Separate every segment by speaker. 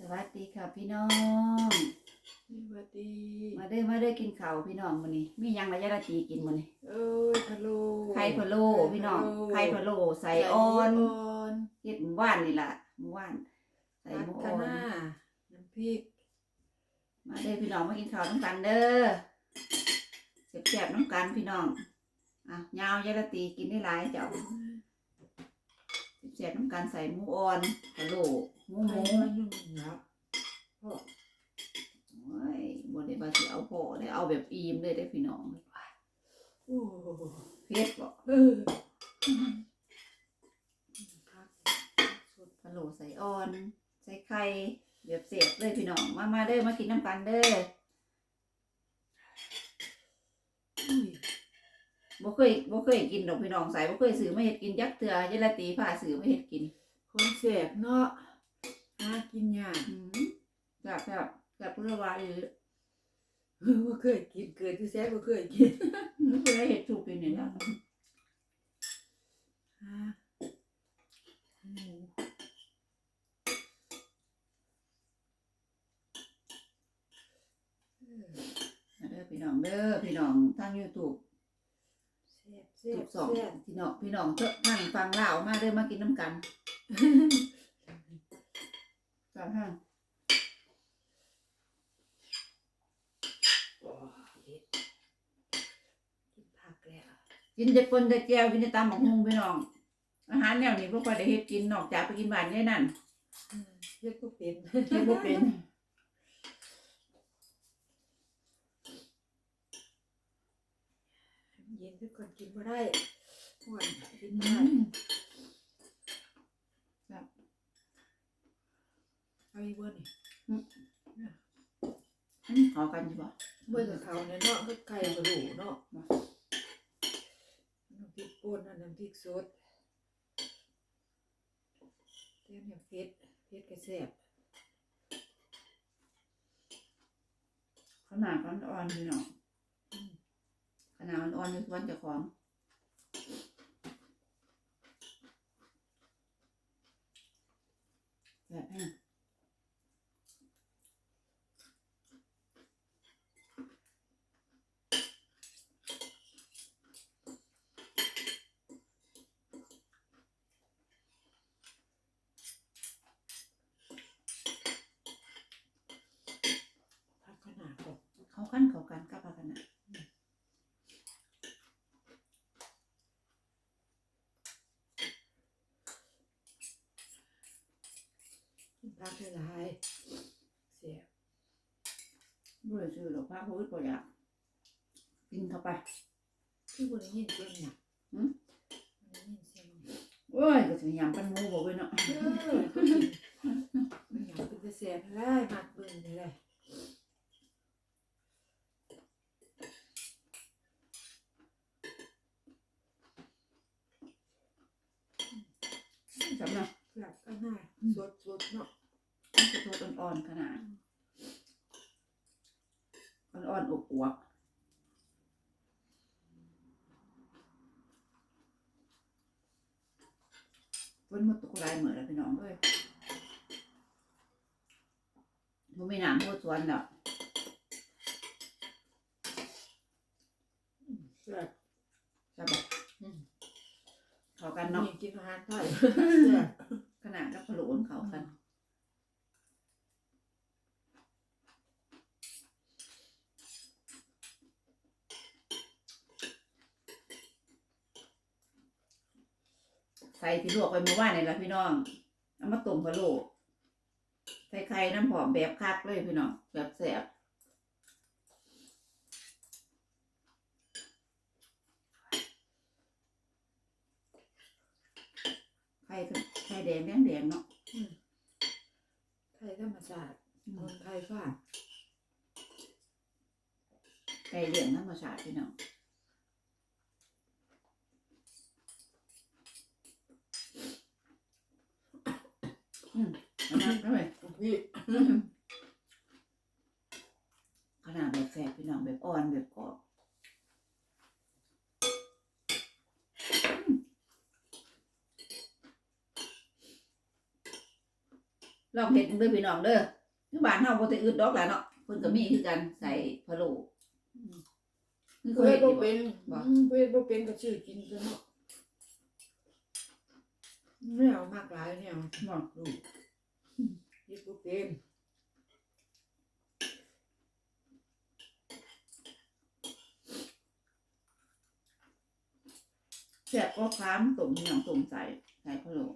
Speaker 1: สวัสดีค่ะพี่น้อง
Speaker 2: สวัสดี
Speaker 1: มาเด้อมาเด้อกินข้าวพี่น้องมื้อนี้มีหยังระยะละตีกินมื้อนี้
Speaker 2: เอ้ยพะโล
Speaker 1: ไข่พะโล้พี่น้องไข่พะโล้ใส่อ่อน
Speaker 2: ใส่อ่อน
Speaker 1: เฮ็ดหมู่บ้านนี่ล่ะหมู่บ้านใส่
Speaker 2: ผัด
Speaker 1: หมู
Speaker 2: คะ
Speaker 1: อ่อน
Speaker 2: น้าน้ำพริก
Speaker 1: มาเด้อพี่น้องมากินข้าวน้ำกันเด้อแซ่บๆน้ำกันพี่น้องอะยาวยะละตีกินได้หลายเจ้า แซ่บๆน้ำกันใส่หมูอ่อนพะโล้หมูหมู
Speaker 2: มันยุ่งเหนักพ่อ
Speaker 1: โอ้ยบ่ได้ว่าสิเอาพอได้เอาแบบอิ่มเลยเด้พี่น้อง
Speaker 2: โอ้
Speaker 1: เผ็ดบ่
Speaker 2: เออผักสด
Speaker 1: พะโล้ใส่อ่อน ใส่ไข่แบบเสียบเลยพี่น้อง มามาเด้อมากินน้ำกันเด้อ บ่เคยบ่เคยกินดอกพี่น้องใส่บ่เคยซื้อมาเฮ็ดกินจักเทื่อยายละตีพาซื้อมาเฮ็ดกิน
Speaker 2: คนแสบเนาะหากินยาก
Speaker 1: อืมจับจับจับเพื่อว่าอยู่
Speaker 2: เออบ่เคยกินเกิดที่แซ่บบ่เคยกิน
Speaker 1: เพื่อเฮ็ดถูกกินนี่ล่ะ
Speaker 2: หาหมู
Speaker 1: มาเด้อพี่น้องเด้อพี่น้องทาง YouTube
Speaker 2: แซ่บแซ่
Speaker 1: ทุ
Speaker 2: บ
Speaker 1: กสอง
Speaker 2: แซ่บ
Speaker 1: พี่น้องพี่น้องเถอะนั่งฟังลาวมาเด้อมากินน้ำกันจ้าฮะ
Speaker 2: โอ้เผ็ดกินผักแล้ว
Speaker 1: กินแต่ปนแต่แจ่วกินแต่ตำบักหุ่งพี่น้อง อาหารแนวนี้บ่ค่อยได้เฮ็ดกินนอกจากไปกินบ้านยายนั่น
Speaker 2: อืมเฮ็ดก็เป็น
Speaker 1: เฮ็ดบ่เป็น
Speaker 2: เย็นทุกคนกินบ่ได้อ้วนกิน
Speaker 1: อื
Speaker 2: ได้
Speaker 1: ม
Speaker 2: เอาอีกบ่นี่
Speaker 1: อันนี้ขอกันอยู่บ่
Speaker 2: เบิ่งกับเขาเนี่ยเนาะก็ไก่กระดูกเนาะน้ำพริกป่นอันน้ำพริกสดเต้นเนี่ยเผ็ดเผ็ดกระแซ่บ
Speaker 1: ขนาดมันอ่อนพี่น้อง ขนาดอ่อนอยู่สวนเจ้าของแบบนี้
Speaker 2: ผักขนาดก่อน
Speaker 1: เขากันเขากันกับผักขนาด
Speaker 2: กินผัก หลายๆแซ่บ
Speaker 1: บ่ได้ซื้อดอกผักพูดบ่อยากกินเข้าไป
Speaker 2: คือบ่ได้ยินเสียงหยัง
Speaker 1: หืม
Speaker 2: บ่ได้ยินเสียงหยัง
Speaker 1: โอ้ยก็สิยำปันหมูบ่เว้ยเนาะ
Speaker 2: เออก็กินมันหยังเป็นแต่แซ่บหลายมักเบิ่งนี่แหละ
Speaker 1: สำหรับ
Speaker 2: กลับก็น่าสดๆเนาะ
Speaker 1: มันจะตัว อ่อนๆขนาดอ่อนๆอบอวบฝนหมดตกหลายมื้อแล้วพี่น้องเอ้ยบ่มีน้ำบ่สวนดอก
Speaker 2: แซ่บ
Speaker 1: ใช่บ่
Speaker 2: อืม
Speaker 1: เข้ากันเนาะ
Speaker 2: นี่กินอาหารไทยแซ่บ
Speaker 1: ขนาดกับพะโล้มันเข้ากัน ใส่ที่ลวกไปเมื่อวานนี่ละพี่น้องเอามาต้มพะโล้ใส่ไข่น้ำหอมแบบคักเลยพี่น้องแบบแซ่บไข่ก็ไข่แดงแดงแดงๆเนาะ
Speaker 2: ไทยธรรมชาติคนไทยฟ้า
Speaker 1: ไก่เลี้ยงธรรมชาติพี่น้องอืมเอามาเอาไป
Speaker 2: พี่
Speaker 1: ขนาดแบบแสบพี่น้องแบบอ่อนแบบกรอบลองเฮ็ดเด้อพี่น้องเด้อคือบ้านเฮาบ่ได้อึดดอกล่ะเนาะเพิ่นก็มีคือกันใส่พะโล้คือ
Speaker 2: เพื่
Speaker 1: เค
Speaker 2: อยน
Speaker 1: เฮ็ด
Speaker 2: บ่
Speaker 1: อยู่บ่
Speaker 2: เป็นอืมเพื่อนบ่เป็นก็ชื่อกินกันเนาะ ไม่เอามากหลายเนี่ย
Speaker 1: บ่
Speaker 2: ลูกยึดกูเกม
Speaker 1: แซ่บก็คล้ามตุ่มพี่น้องต้มใส่ใส่พะโล้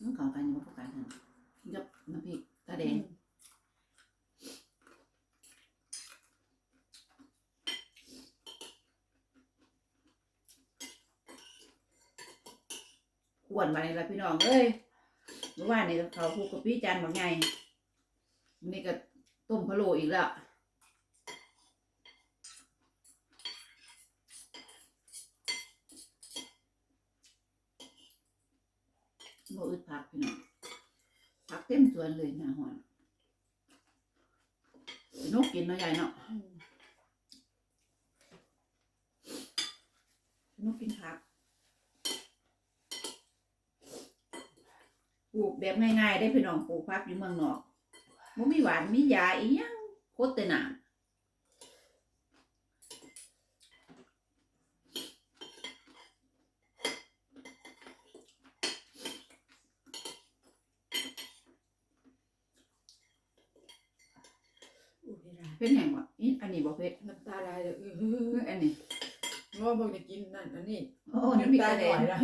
Speaker 1: มันเข้ากันอยู่บ่เข้ากันหั่นยกน้ำพริกตาแดง อ้วนมาในละพี่น้องเอ้ยเมื่อวานนี่ก็เขาพูกกะปิจานบางไงวันนี้ก็ต้มพะโล้อีกแล้วโมอึดผักพี่น้องผักเต็มสวนเลยหน้าหอนนกกินเนาะยายเนาะ
Speaker 2: อืม
Speaker 1: นกกินผัก ปลูกแบบง่ายๆได้พี่น้องปลูกผักอยู่เมืองนอกบ่มีหวานมียาอีหยังโคตรแต่น้ำ
Speaker 2: อุ้ยได้
Speaker 1: เป็นแห่งวะอีอันนี้บ่เผ็ด
Speaker 2: น้ำตาไหลเลยเอ
Speaker 1: เอ
Speaker 2: อ
Speaker 1: ออันนี้
Speaker 2: ง้อบอกจะกินนั่นอันนี้
Speaker 1: โอ้น้ำพริก
Speaker 2: ตาก
Speaker 1: ระ
Speaker 2: ห
Speaker 1: เด็
Speaker 2: น่อนยละ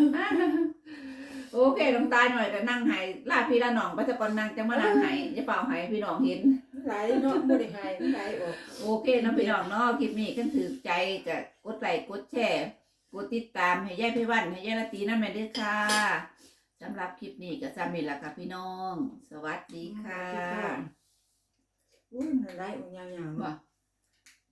Speaker 1: โอเคน้ำตาลหน่อยก็นั่งไห้ลาพี่ลาน้องไปแต่ก่อนนั่งจังมานั่งไห้อย่าเป่าไห้พี่น้องเห็น
Speaker 2: ไหลเนาะบ่ได้หายไหลออก
Speaker 1: โอเคนะพี่น้องเนาะคลิปนี้กันถือใจก็กดไลค์กดแชร์กดติดตามให้ยายพี่วันให้ยายละตีนั่นแม่เด้อค่ะสำหรับคลิปนี้ก็ซ้ำนี่ล่ะค่ะพี่น้อง สวัสดีค่ะ
Speaker 2: อุ้ยมันไหลออกยาวๆ
Speaker 1: ว่า
Speaker 2: เนาะ